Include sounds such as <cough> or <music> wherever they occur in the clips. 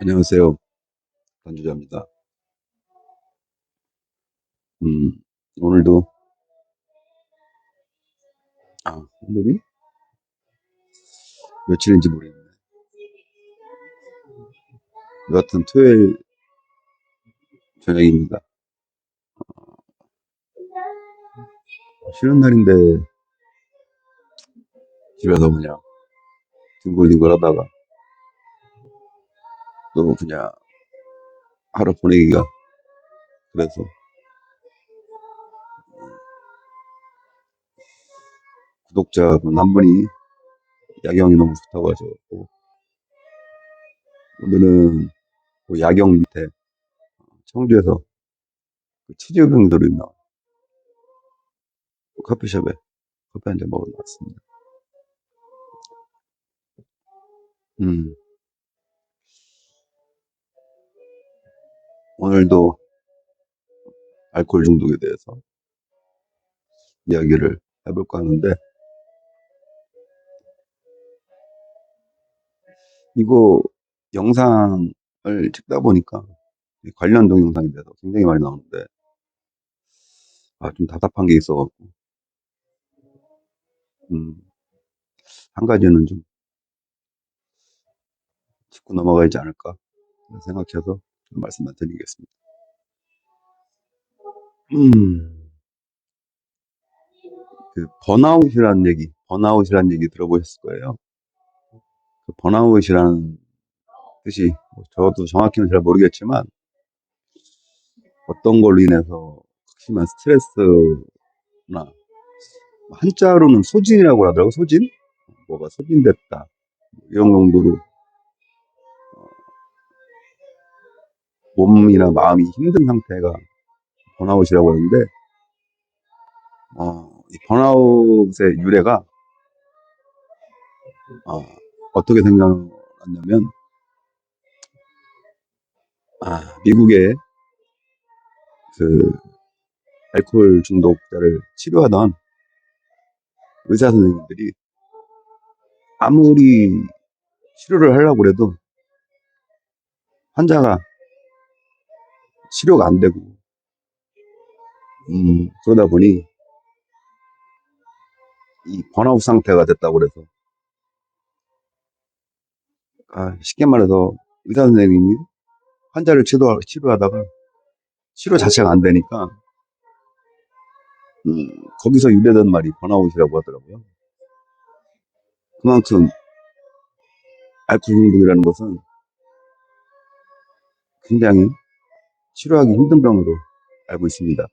안녕하세요. 단주자입니다. 음, 오늘도, 아, 오늘이 며칠인지 모르겠네. 여하튼 토요일 저녁입니다. 쉬는 날인데 집에서 그냥 뒹굴뒹굴 하다가 또 그냥 하루 보내기가 그래서. 구독자분 한 분이 야경이 너무 좋다고 하셔갖고 오늘은 그 야경 밑에 청주에서 그 치즈병들이 있나? 커피숍에 커피 한 잔 먹으러 왔습니다. 음, 오늘도 알코올 중독에 대해서 이야기를 해볼까 하는데 이거 영상을 찍다 보니까 이 관련 동영상에 대해서 굉장히 많이 나오는데 아, 좀 답답한 게 있어갖고 음, 한 가지는 좀 짚고 넘어가야지 않을까 생각해서 좀 말씀만 드리겠습니다. 음, 그 번아웃이라는 얘기, 번아웃이라는 얘기 들어보셨을 거예요. 그 번아웃이라는 뜻이 뭐 저도 정확히는 잘 모르겠지만 어떤 걸로 인해서 극심한 스트레스나 한자로는 소진이라고 하더라고 소진 뭐가 소진됐다 이런 정도로 몸이나 마음이 힘든 상태가 번아웃이라고 하는데 어, 이 번아웃의 유래가 어, 어떻게 생각났냐면 아, 미국의 그 알코올 중독자를 치료하던 의사 선생님들이 아무리 치료를 하려고 그래도 환자가 치료가 안 되고 음, 그러다 보니 이 번아웃 상태가 됐다고 그래서 아, 쉽게 말해서 의사 선생님이 환자를 치료, 치료하다가 치료 자체가 안 되니까 음, 거기서 유래된 말이 번아웃이라고 하더라고요. 그만큼 알코올 중독이라는 것은 굉장히 치료하기 힘든 병으로 알고 있습니다.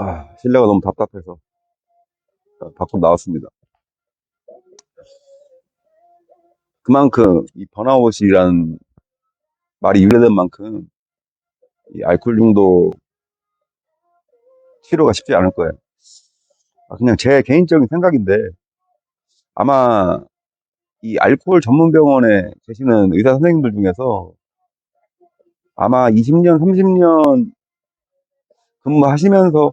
아, 실내가 너무 답답해서 밖으로 나왔습니다. 그만큼 이 번아웃이라는 말이 유래된 만큼 이 알코올 중독 치료가 쉽지 않을 거예요. 아, 그냥 제 개인적인 생각인데 아마 이 알코올 전문 병원에 계시는 의사 선생님들 중에서 아마 20년, 30년 근무하시면서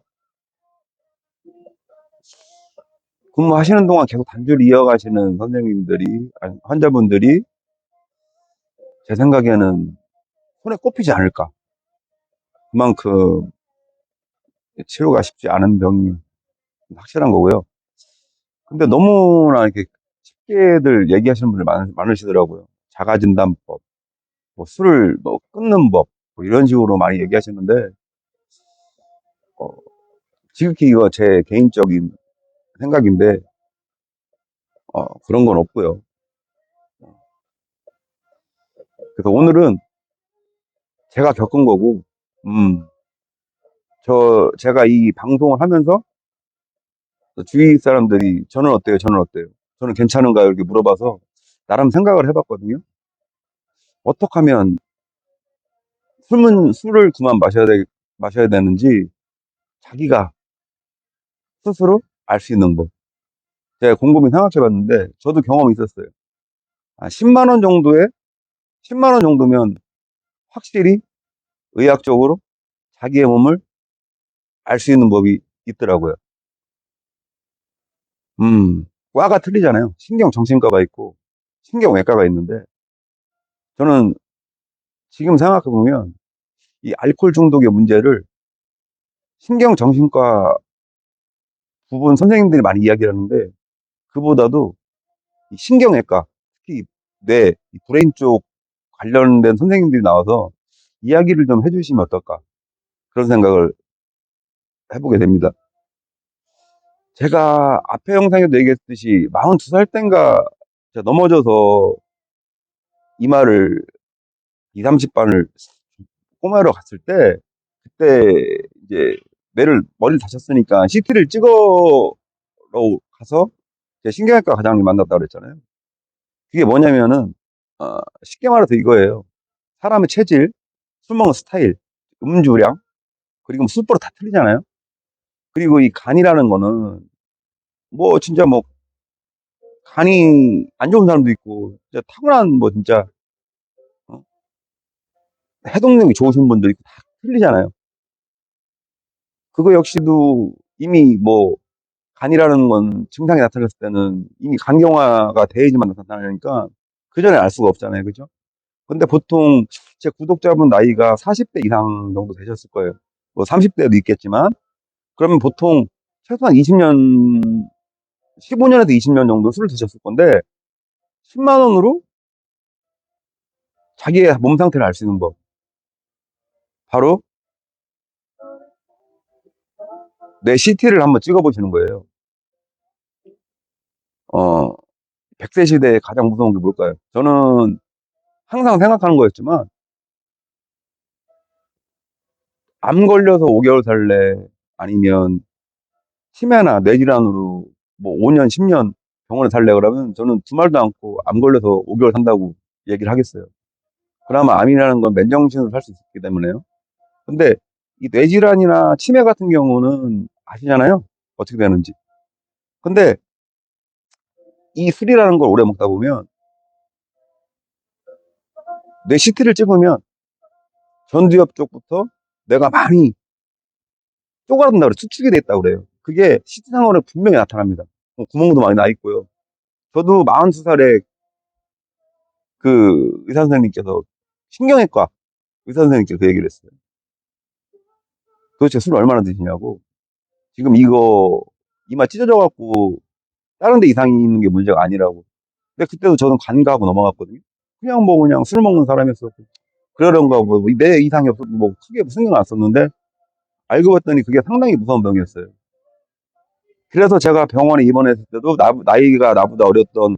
근무하시는 동안 계속 단주를 이어가시는 선생님들이, 환자분들이 제 생각에는 손에 꼽히지 않을까. 그만큼 치료가 쉽지 않은 병이 확실한 거고요. 근데 너무나 이렇게 쉽게들 얘기하시는 분들 많, 많으시더라고요. 자가진단법, 뭐 술을 뭐 끊는 법, 뭐 이런 식으로 많이 얘기하시는데, 어, 지극히 이거 제 개인적인 생각인데, 어, 그런 건 없고요. 그래서 오늘은 제가 겪은 거고, 음, 저, 제가 이 방송을 하면서 주위 사람들이 저는 어때요? 저는 어때요? 저는 괜찮은가요? 이렇게 물어봐서 나름 생각을 해봤거든요. 어떻게 하면 술은, 술을 그만 마셔야 돼, 마셔야 되는지 자기가 스스로 알 수 있는 법. 제가 곰곰이 생각해 봤는데 저도 경험이 있었어요. 한 10만 원 정도에 10만 원 정도면 확실히 의학적으로 자기의 몸을 알 수 있는 법이 있더라고요. 음, 과가 틀리잖아요. 신경 정신과가 있고 신경 외과가 있는데 저는 지금 생각해 보면 이 알코올 중독의 문제를 신경 정신과 부분 선생님들이 많이 이야기를 하는데 그보다도 이 신경외과 특히 뇌, 이 브레인 쪽 관련된 선생님들이 나와서 이야기를 좀 해주시면 어떨까 그런 생각을 해보게 됩니다. 제가 앞에 영상에도 얘기했듯이 42살 땐가 넘어져서 이마를 2, 30반을 꼬매러 갔을 때 그때 이제 뇌를 머리를 다쳤으니까 CT를 찍어러 가서 제 신경외과 과장님 만났다고 그랬잖아요. 그게 뭐냐면은 어, 쉽게 말해서 이거예요. 사람의 체질, 술 먹는 스타일, 음주량, 그리고 술버릇 다 틀리잖아요. 그리고 이 간이라는 거는 뭐 진짜 뭐 간이 안 좋은 사람도 있고 진짜 타고난 뭐 진짜 어? 해독력이 좋으신 분도 있고 다 틀리잖아요. 그거 역시도 이미 뭐 간이라는 건 증상이 나타났을 때는 이미 간경화가 돼야지만 나타나니까 그 전에 알 수가 없잖아요. 그죠? 근데 보통 제 구독자분 나이가 40대 이상 정도 되셨을 거예요. 뭐 30대도 있겠지만 그러면 보통 최소한 20년 15년에서 20년 정도 술을 드셨을 건데 10만 원으로 자기의 몸 상태를 알 수 있는 법 바로 내 CT를 한번 찍어보시는 거예요. 어, 100세 시대에 가장 무서운 게 뭘까요? 저는 항상 생각하는 거였지만 암 걸려서 5개월 살래 아니면 치매나 뇌질환으로 뭐 5년, 10년 병원에 살래 그러면 저는 두 말도 않고 암 걸려서 5개월 산다고 얘기를 하겠어요. 그나마 암이라는 건 맨정신으로 살 수 있기 때문에요. 근데 이 뇌질환이나 치매 같은 경우는 아시잖아요. 어떻게 되는지. 근데 이 술이라는 걸 오래 먹다 보면 뇌 CT를 찍으면 전두엽 쪽부터 내가 많이 쪼그라든다 그래 수축이 돼 있다고 그래요. 그게 CT상으로 분명히 나타납니다. 어, 구멍도 많이 나 있고요. 저도 42살에 그 의사 선생님께서 신경외과 의사 선생님께서 그 얘기를 했어요. 도대체 술 얼마나 드시냐고. 지금 이거 이마 찢어져 갖고 다른 데 이상이 있는 게 문제가 아니라고. 근데 그때도 저는 간과하고 넘어갔거든요. 그냥 뭐 그냥 술 먹는 사람이었었고 그러던가 뭐 내 이상이 없었고 뭐 크게 신경 안 썼는데 알고 봤더니 그게 상당히 무서운 병이었어요. 그래서 제가 병원에 입원했을 때도 나, 나이가 나보다 어렸던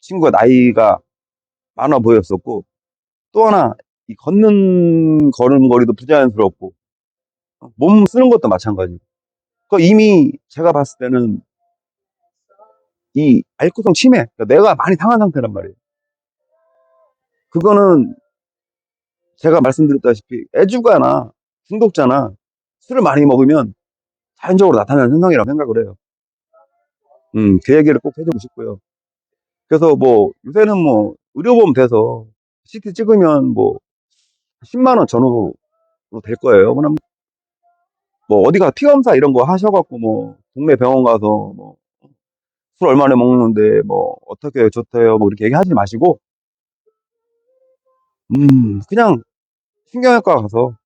친구가 나이가 많아 보였었고 또 하나 이 걷는 걸음걸이도 부자연스럽고 몸 쓰는 것도 마찬가지고 그 이미 제가 봤을 때는 이 알코올성 치매 그러니까 내가 많이 상한 상태란 말이에요. 그거는 제가 말씀드렸다시피 애주가나 중독자나 술을 많이 먹으면 자연적으로 나타나는 현상이라고 생각을 해요. 음, 그 얘기를 꼭 해주고 싶고요. 그래서 뭐 요새는 뭐 의료보험 돼서 CT 찍으면 뭐 10만 원 전후로 될 거예요. 그럼 뭐 어디가 피검사 이런 거 하셔갖고 뭐 동네 병원 가서 뭐 술 얼마나 먹는데 뭐 어떻게 좋대요 뭐 이렇게 얘기하지 마시고 음 그냥 신경외과 가서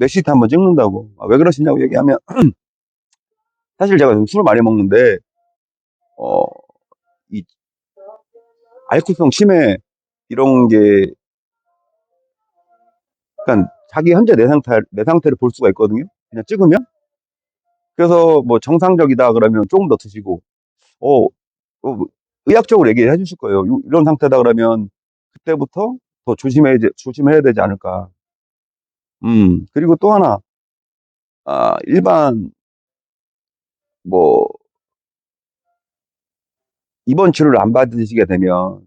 내 CT 한번 찍는다고 아, 왜 그러시냐고 얘기하면 <clears throat> 사실 제가 지금 술을 많이 먹는데 어 이 알코올성 치매 이런 게 그러니까 자기 현재 내 상태 내 상태를 볼 수가 있거든요. 그냥 찍으면 그래서 뭐 정상적이다 그러면 조금 더 드시고 어, 어, 의학적으로 얘기해 주실 거예요. 요- 이런 상태다 그러면 그때부터 더 조심해야, 돼- 조심해야 되지 않을까. 음, 그리고 또 하나, 아, 일반, 뭐, 입원 치료를 안 받으시게 되면,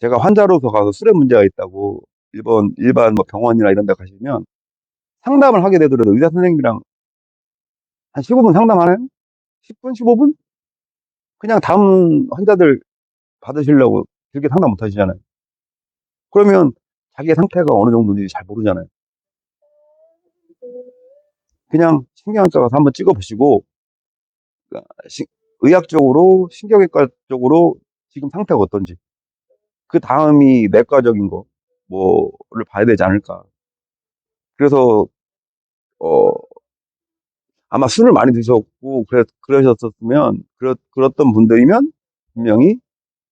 제가 환자로서 가서 술에 문제가 있다고, 일본, 일반 뭐 병원이나 이런 데 가시면, 상담을 하게 되더라도 의사 선생님이랑 한 15분 상담하나요? 10분, 15분? 그냥 다음 환자들 받으시려고 그렇게 상담 못 하시잖아요. 그러면 자기의 상태가 어느 정도인지 잘 모르잖아요. 그냥 신경외과 가서 한번 찍어보시고, 그러니까 시- 의학적으로, 신경외과 쪽으로 지금 상태가 어떤지. 그 다음이 내과적인 거, 뭐를 봐야 되지 않을까. 그래서, 어, 아마 술을 많이 드셨고, 그래, 그러셨었으면, 그렇, 그렇던 분들이면, 분명히,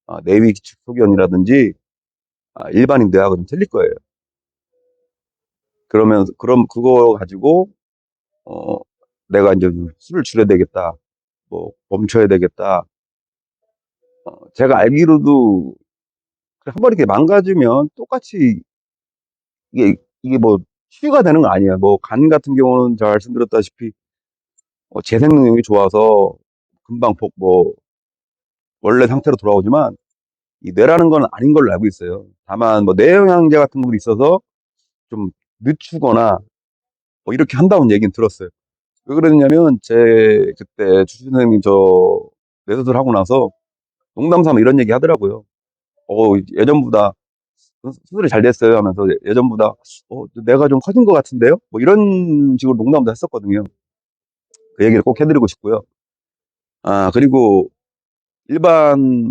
아, 내위 기축 소견이라든지, 아, 일반인 뇌하고 좀 틀릴 거예요. 그러면, 그럼 그거 가지고, 어, 내가 이제 술을 줄여야 되겠다. 뭐, 멈춰야 되겠다. 어, 제가 알기로도, 한 번 이렇게 망가지면 똑같이, 이게, 이게 뭐, 치유가 되는 거 아니에요. 뭐, 간 같은 경우는 잘 말씀드렸다시피, 어, 재생 능력이 좋아서, 금방 복, 뭐, 원래 상태로 돌아오지만, 이 뇌라는 건 아닌 걸로 알고 있어요. 다만, 뭐, 뇌영양제 같은 것도 있어서, 좀, 늦추거나, 뭐, 이렇게 한다는 얘기는 들었어요. 왜 그러냐면, 제, 그때, 주신 선생님 저, 내수술 하고 나서, 농담 삼아 이런 얘기 하더라고요. 어, 예전보다, 수술이 잘 됐어요 하면서, 예전보다, 어, 내가 좀 커진 것 같은데요? 뭐, 이런 식으로 농담도 했었거든요. 그 얘기를 꼭 해드리고 싶고요. 아, 그리고, 일반,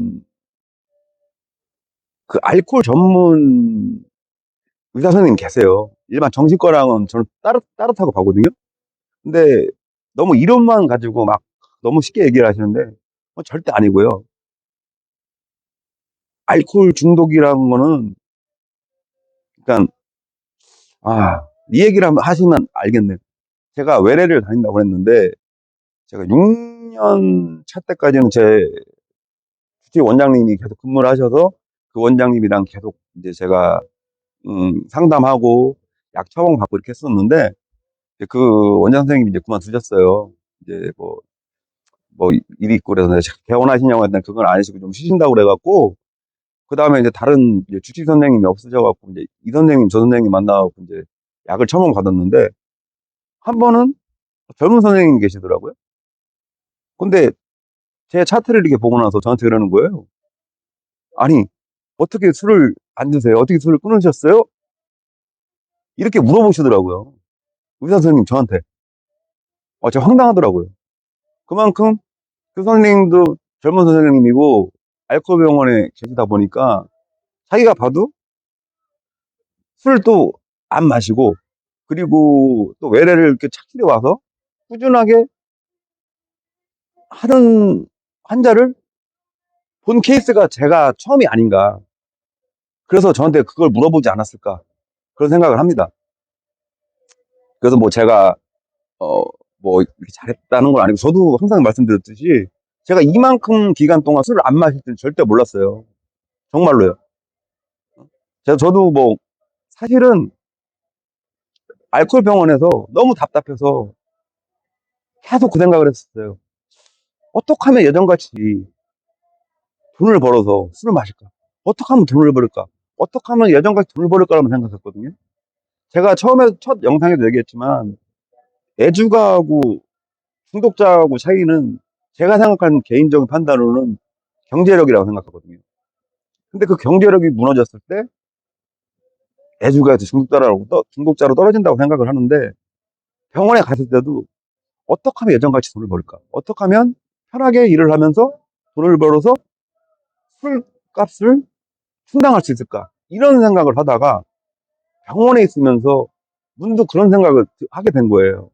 그, 알코올 전문 의사 선생님 계세요. 일반 정신과랑은 저는 따뜻, 따뜻하고 봐거든요. 근데 너무 이론만 가지고 막 너무 쉽게 얘기를 하시는데 어, 절대 아니고요. 알코올 중독이라는 거는 그러니까 아, 이 얘기를 하시면 알겠네요. 제가 외래를 다닌다고 했는데 제가 6년 차 때까지는 제 주치 원장님이 계속 근무를 하셔서 그 원장님이랑 계속 이제 제가 음, 상담하고 약 처방 받고 이렇게 했었는데 그 원장 선생님이 이제 그만두셨어요. 이제 뭐, 뭐 일이 있고 그래서 개원하시냐고 했는데 그건 아니시고 좀 쉬신다고 그래갖고 그 다음에 이제 다른 이제 주치 선생님이 없으셔갖고 이제 이 선생님 저 선생님 만나갖고 이제 약을 처방 받았는데 한 번은 젊은 선생님이 계시더라고요. 근데 제 차트를 이렇게 보고 나서 저한테 그러는 거예요. 아니 어떻게 술을 안 드세요? 어떻게 술을 끊으셨어요? 이렇게 물어보시더라고요. 의사 선생님 저한테. 어, 제가 황당하더라고요. 그만큼 그 선생님도 젊은 선생님이고 알코올 병원에 계시다 보니까 자기가 봐도 술도 안 마시고 그리고 또 외래를 이렇게 찾기로 와서 꾸준하게 하는 환자를 본 케이스가 제가 처음이 아닌가. 그래서 저한테 그걸 물어보지 않았을까. 그런 생각을 합니다. 그래서 뭐 제가, 어, 뭐, 잘했다는 건 아니고, 저도 항상 말씀드렸듯이, 제가 이만큼 기간 동안 술을 안 마실 때는 절대 몰랐어요. 정말로요. 제가, 저도 뭐, 사실은, 알코올 병원에서 너무 답답해서 계속 그 생각을 했었어요. 어떻게 하면 예전같이 돈을 벌어서 술을 마실까? 어떻게 하면 돈을 벌을까? 어떻게 하면 예전같이 돈을 벌을까라고 생각했거든요. 제가 처음에 첫 영상에도 얘기했지만 애주가하고 중독자하고 차이는 제가 생각하는 개인적인 판단으로는 경제력이라고 생각하거든요. 근데 그 경제력이 무너졌을 때 애주가에서 중독자라고 떠- 중독자로 떨어진다고 생각을 하는데 병원에 갔을 때도 어떻게 하면 예전같이 돈을 벌까? 어떻게 하면 편하게 일을 하면서 돈을 벌어서 술값을 충당할 수 있을까? 이런 생각을 하다가 병원에 있으면서 문득 그런 생각을 하게 된 거예요.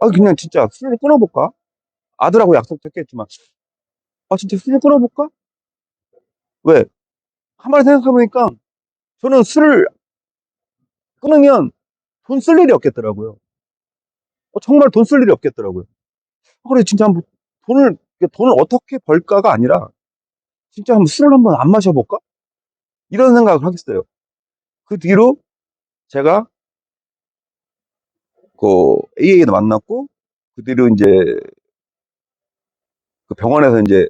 아, 그냥 진짜 술을 끊어볼까? 아들하고 약속도 했겠지만, 아, 진짜 술을 끊어볼까? 왜? 가만히 생각해보니까, 저는 술을 끊으면 돈 쓸 일이 없겠더라고요. 어, 정말 돈 쓸 일이 없겠더라고요. 아, 그래, 진짜 한번 돈을, 돈을 어떻게 벌까가 아니라, 진짜 한번 술을 한번 안 마셔볼까? 이런 생각을 하겠어요. 그 뒤로 제가 그 AA도 만났고 그 뒤로 이제 그 병원에서 이제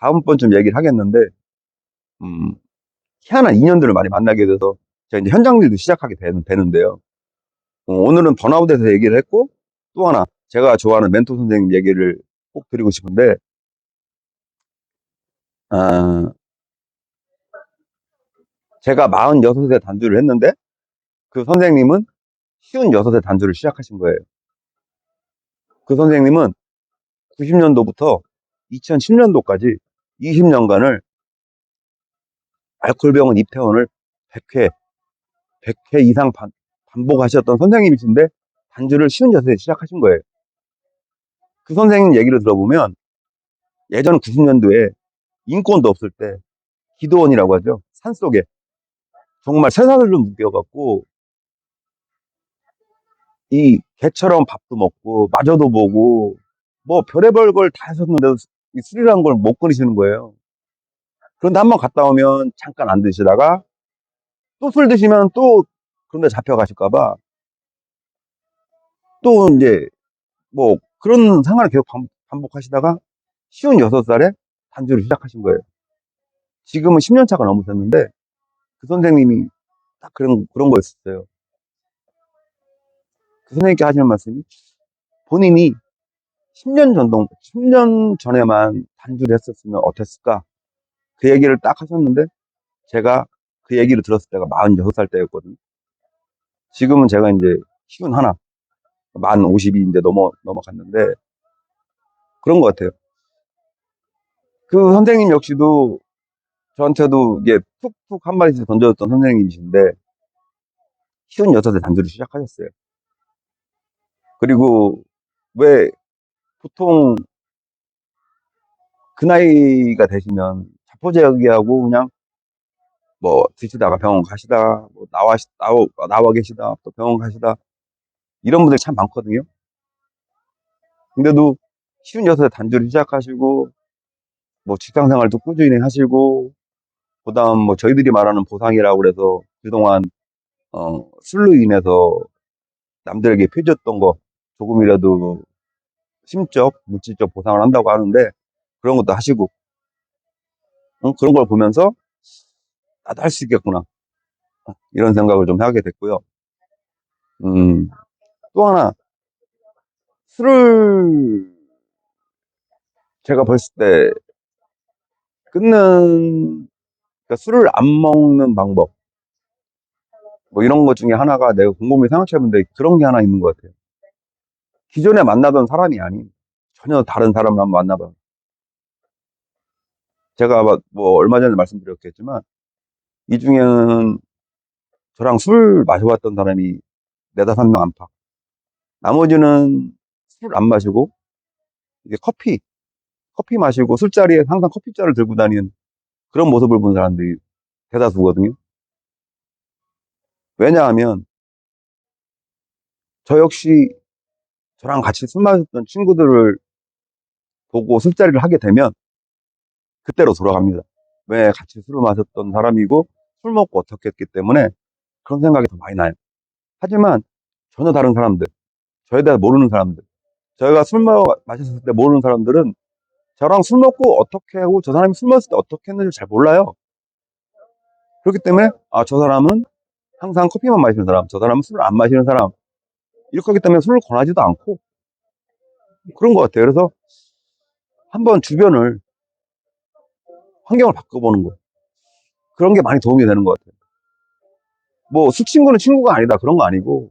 다음번쯤 얘기를 하겠는데 음 희한한 인연들을 많이 만나게 돼서 제가 이제 현장 일도 시작하게 되는, 되는데요. 어, 오늘은 번아웃에서 얘기를 했고 또 하나 제가 좋아하는 멘토 선생님 얘기를 꼭 드리고 싶은데 아, 제가 46세 단주를 했는데 그 선생님은 56세 단주를 시작하신 거예요. 그 선생님은 90년도부터 2010년도까지 20년간을 알코올병원 입퇴원을 100회, 100회 이상 반, 반복하셨던 선생님이신데 단주를 쉬운 여섯에 시작하신 거예요. 그 선생님 얘기를 들어보면 예전 90년도에 인권도 없을 때 기도원이라고 하죠. 산속에 정말 쇠사슬로 묶여갖고 이 개처럼 밥도 먹고 마저도 보고 뭐 별의별 걸다 하셨는데도 이 술이라는 걸 못 끊으시는 거예요. 그런데 한 번 갔다 오면 잠깐 안 드시다가 또 술 드시면 또 그런데 잡혀가실까봐 또 이제 뭐 그런 생활을 계속 반- 반복하시다가 쉬운 여섯 살에 단주를 시작하신 거예요. 지금은 10년 차가 넘으셨는데 그 선생님이 딱 그런 그런 거였어요. 그 선생님께 하시는 말씀이 본인이 10년 전동 10년 전에만 단주를 했었으면 어땠을까? 그 얘기를 딱 하셨는데 제가 그 얘기를 들었을 때가 46살 때였거든요. 지금은 제가 이제 쉬운 하나 만 50이 이제 넘어 넘어갔는데 그런 것 같아요. 그 선생님 역시도 저한테도 이게 툭툭 한 마디씩 던져줬던 선생님이신데 쉬운 여섯에 단주를 시작하셨어요. 그리고 왜 보통 그 나이가 되시면 자포자기하고 그냥 뭐 드시다가 병원 가시다 뭐 나와 나와 나와 계시다 또 병원 가시다 이런 분들 참 많거든요. 근데도 쉬운 여섯에 단주를 시작하시고 뭐 직장 생활도 꾸준히 하시고 그다음 뭐 저희들이 말하는 보상이라고 그래서 그동안 어 술로 인해서 남들에게 펴줬던 거 조금이라도 심적 물질적 보상을 한다고 하는데 그런 것도 하시고 어, 그런 걸 보면서 나도 할 수 있겠구나 어, 이런 생각을 좀 하게 됐고요. 음, 또 하나 술을 제가 벌을 때 끊는 그러니까 술을 안 먹는 방법 뭐 이런 것 중에 하나가 내가 곰곰이 생각해보는데 그런 게 하나 있는 것 같아요. 기존에 만나던 사람이 아닌 전혀 다른 사람을 한번 만나봐. 제가 뭐 얼마 전에 말씀드렸겠지만 이 중에는 저랑 술 마셔봤던 사람이 네다섯 명 안팎. 나머지는 술 안 마시고 이게 커피, 커피 마시고 술자리에 항상 커피잔을 들고 다니는 그런 모습을 본 사람들이 대다수거든요. 왜냐하면 저 역시 저랑 같이 술 마셨던 친구들을 보고 술자리를 하게 되면 그때로 돌아갑니다. 왜 같이 술을 마셨던 사람이고 술 먹고 어떻게 했기 때문에 그런 생각이 더 많이 나요. 하지만 전혀 다른 사람들, 저에 대해 모르는 사람들, 저희가 술 마, 마셨을 때 모르는 사람들은 저랑 술 먹고 어떻게 하고 저 사람이 술 마셨을 때 어떻게 했는지 잘 몰라요. 그렇기 때문에 아, 저 사람은 항상 커피만 마시는 사람, 저 사람은 술을 안 마시는 사람 이렇게 하기 때문에 술을 권하지도 않고 그런 것 같아요. 그래서 한번 주변을 환경을 바꿔보는 거 그런 게 많이 도움이 되는 것 같아요. 뭐 술 친구는 친구가 아니다 그런 거 아니고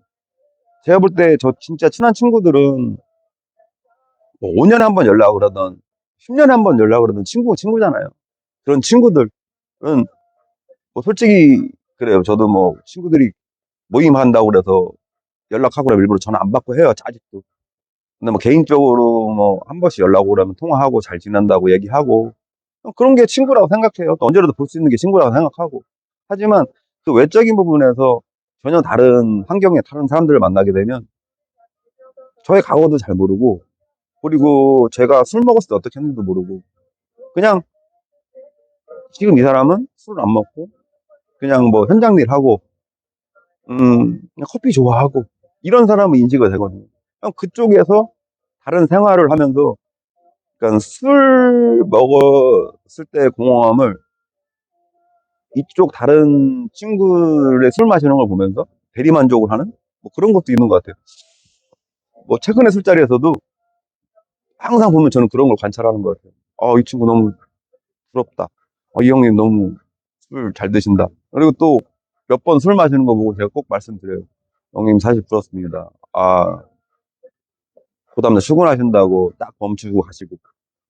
제가 볼 때 저 진짜 친한 친구들은 뭐 5년에 한 번 연락을 하던 10년에 한 번 연락을 하던 친구가 친구잖아요. 그런 친구들은 뭐 솔직히 그래요. 저도 뭐 친구들이 모임한다고 그래서 연락하고 그러면 일부러 전화 안 받고 해요. 아직도. 근데 뭐 개인적으로 뭐 한 번씩 연락 오라면 통화하고 잘 지낸다고 얘기하고 그런 게 친구라고 생각해요. 또 언제라도 볼 수 있는 게 친구라고 생각하고. 하지만 그 외적인 부분에서 전혀 다른 환경에 다른 사람들을 만나게 되면 저의 과거도 잘 모르고 그리고 제가 술 먹었을 때 어떻게 했는지도 모르고 그냥 지금 이 사람은 술을 안 먹고 그냥 뭐 현장 일 하고 음 커피 좋아하고 이런 사람은 인지가 되거든요. 그냥 그쪽에서 다른 생활을 하면서 그러니까 술 먹었을 때 공허함을 이쪽 다른 친구의 술 마시는 걸 보면서 대리만족을 하는 뭐 그런 것도 있는 것 같아요. 뭐 최근에 술자리에서도 항상 보면 저는 그런 걸 관찰하는 것 같아요. 어, 이 친구 너무 부럽다. 어, 이 형님 너무 술 잘 드신다. 그리고 또 몇 번 술 마시는 거 보고 제가 꼭 말씀드려요. 형님 사실 부럽습니다. 아, 그 다음날 출근하신다고 딱 멈추고 가시고.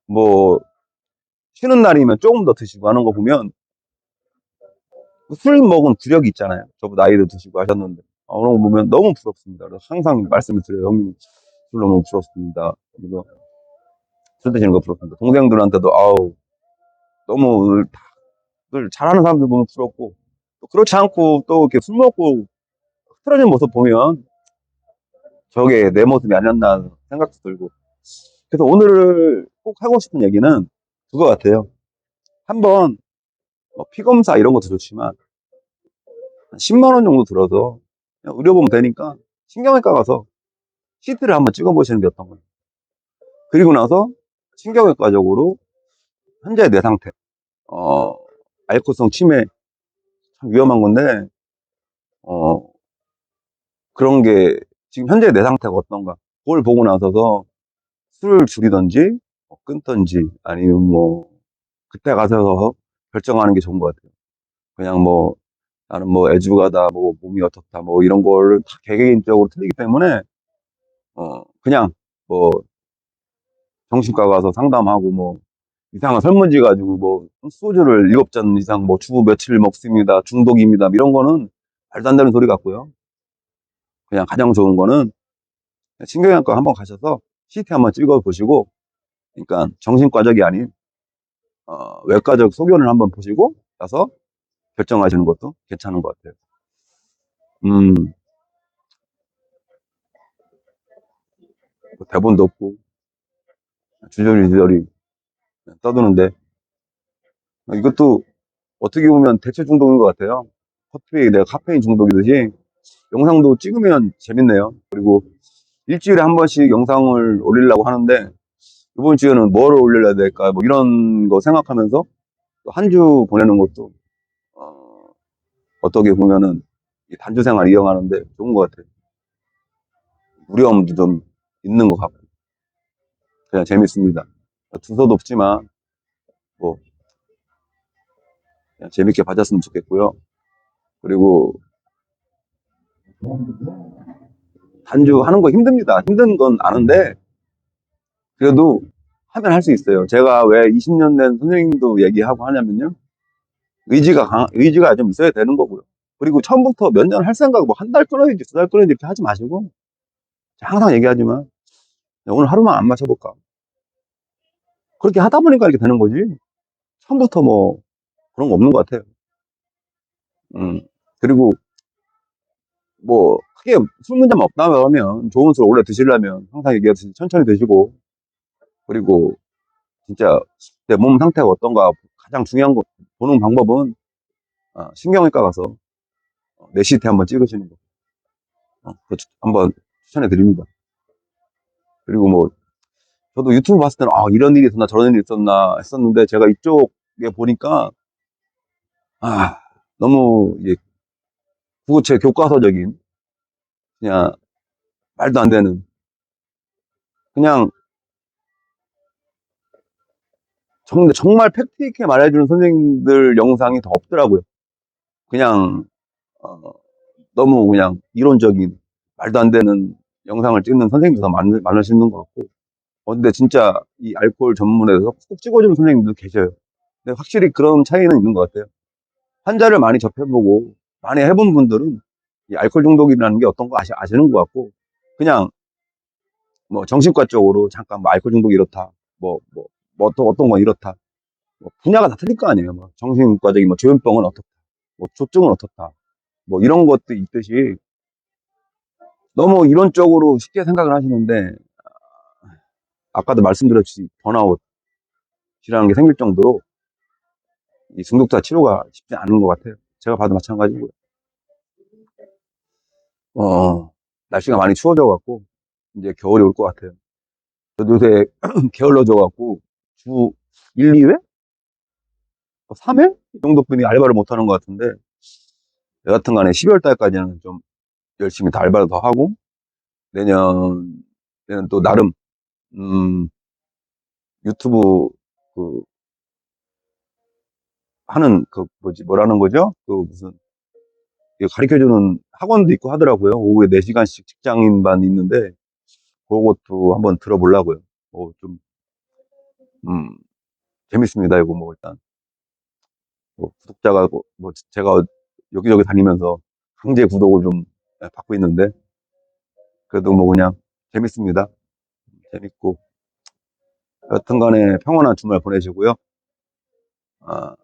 뭐, 쉬는 날이면 조금 더 드시고 하는 거 보면 술 먹은 구력이 있잖아요. 저보다 나이도 드시고 하셨는데. 아, 그런 거 보면 너무 부럽습니다. 그래서 항상 말씀을 드려요. 형님, 술 너무 부럽습니다. 그래서 술 드시는 거 부럽습니다. 동생들한테도, 아우, 너무 다들 잘하는 사람들 보면 부럽고, 또 그렇지 않고 또 이렇게 술 먹고 흐트러진 모습 보면 저게 내 모습이 아니었나 생각도 들고. 그래서 오늘 꼭 하고 싶은 얘기는 그거 같아요. 한번 뭐 피검사 이런 것도 좋지만 한 10만 원 정도 들어서 그냥 의료보험 되니까 신경외과 가서 CT를 한번 찍어보시는 게 어떤가요? 그리고 나서 신경외과적으로 현재 내 상태, 어, 알코올성 치매 참 위험한 건데, 어, 그런 게 지금 현재 내 상태가 어떤가? 그걸 보고 나서서 술을 줄이던지, 뭐 끊던지, 아니면 뭐, 그때 가서 결정하는 게 좋은 것 같아요. 그냥 뭐, 나는 뭐 애주가다, 뭐 몸이 어떻다, 뭐 이런 거를 다 개개인적으로 틀리기 때문에, 어, 그냥 뭐, 정신과 가서 상담하고 뭐, 이상한 설문지 가지고 뭐, 소주를 일곱 잔 이상 뭐주 며칠 먹습니다. 중독입니다. 이런 거는 말도 안 되는 소리 같고요. 그냥 가장 좋은 거는 신경외과 한번 가셔서 CT 한번 찍어 보시고, 그러니까 정신과적이 아닌, 어, 외과적 소견을 한번 보시고 나서 결정하시는 것도 괜찮은 것 같아요. 음, 뭐 대본도 없고, 주저리 주저리 떠드는데, 이것도 어떻게 보면 대체 중독인 것 같아요. 커피, 내가 카페인 중독이듯이 영상도 찍으면 재밌네요. 그리고 일주일에 한 번씩 영상을 올리려고 하는데, 이번 주에는 뭐를 올려야 될까, 뭐 이런 거 생각하면서 한 주 보내는 것도, 어, 어떻게 보면은 이 단주 생활 이어가는데 좋은 것 같아요. 무료함도 좀 있는 것 같고, 그냥 재밌습니다. 두서도 없지만, 뭐, 그냥 재밌게 봐줬으면 좋겠고요. 그리고, 단주 하는 거 힘듭니다. 힘든 건 아는데, 그래도 하면 할 수 있어요. 제가 왜 20년 된 선생님도 얘기하고 하냐면요. 의지가 강, 의지가 좀 있어야 되는 거고요. 그리고 처음부터 몇 년 할 생각, 뭐 한 달 끊어야지, 두 달 끊어야지 이렇게 하지 마시고, 항상 얘기하지만, 오늘 하루만 안 마셔볼까. 그렇게 하다 보니까 이렇게 되는 거지. 처음부터 뭐, 그런 거 없는 것 같아요. 음, 그리고, 뭐, 크게 술 문제만 없다면 하면, 좋은 술 오래 드시려면, 항상 얘기하듯이 천천히 드시고, 그리고, 진짜, 내 몸 상태가 어떤가, 가장 중요한 거, 보는 방법은, 아, 신경외과 가서, 어, 내 CT 한번 찍으시는 거. 어, 그거 추- 한번 추천해 드립니다. 그리고 뭐, 저도 유튜브 봤을 때는, 아, 이런 일이 있었나, 저런 일이 있었나 했었는데, 제가 이쪽에 보니까, 아, 너무, 이게, 구구체 교과서적인, 그냥, 말도 안 되는, 그냥, 정, 정말 팩트 있게 말해주는 선생님들 영상이 더 없더라고요. 그냥, 어, 너무 그냥 이론적인, 말도 안 되는 영상을 찍는 선생님도 더 많, 많으시는 것 같고, 어, 근데 진짜 이 알코올 전문에서 꼭 찍어주는 선생님도 계셔요. 근데 확실히 그런 차이는 있는 것 같아요. 환자를 많이 접해보고, 많이 해본 분들은 이 알코올 중독이라는 게 어떤 거 아시, 아시는 것 같고, 그냥 뭐 정신과 쪽으로 잠깐 뭐 알코올 중독이 이렇다, 뭐, 뭐, 뭐 어떤, 어떤 건 이렇다. 뭐 분야가 다 틀릴 거 아니에요. 뭐 정신과적인 뭐 조현병은 어떻다, 뭐 조증은 어떻다, 뭐 이런 것도 있듯이 너무 이론적으로 쉽게 생각을 하시는데, 아까도 말씀드렸듯이 번아웃이라는 게 생길 정도로 이 중독자 치료가 쉽지 않은 것 같아요. 제가 봐도 마찬가지고요. 어, 날씨가 많이 추워져갖고, 이제 겨울이 올 것 같아요. 저도 요새 <clears throat> 게을러져갖고, 주 1, 2회? 3회? 이 정도뿐이 알바를 못하는 것 같은데, 여하튼 간에 12월 달까지는 좀 열심히 더 알바를 더 하고, 내년에는 또 나름, 음, 유튜브, 그, 하는, 그, 뭐지, 뭐라는 거죠? 그, 무슨, 가르쳐주는 학원도 있고 하더라고요. 오후에 4시간씩 직장인 반 있는데, 그것도 한번 들어보려고요. 어, 좀, 음, 재밌습니다. 이거 뭐, 일단. 뭐, 구독자가, 뭐, 뭐 제가 여기저기 다니면서 강제 구독을 좀 예, 받고 있는데, 그래도 뭐 그냥 재밌습니다. 재밌고. 여튼 간에 평온한 주말 보내시고요. 아,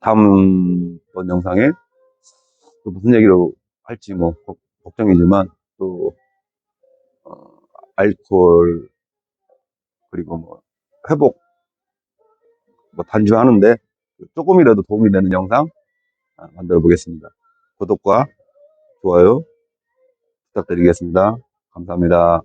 다음 번 영상에 또 무슨 얘기로 할지 뭐 걱- 걱정이지만 또 어, 알코올 그리고 뭐 회복 뭐 단주하는데 조금이라도 도움이 되는 영상 아, 만들어 보겠습니다. 구독과 좋아요 부탁드리겠습니다. 감사합니다.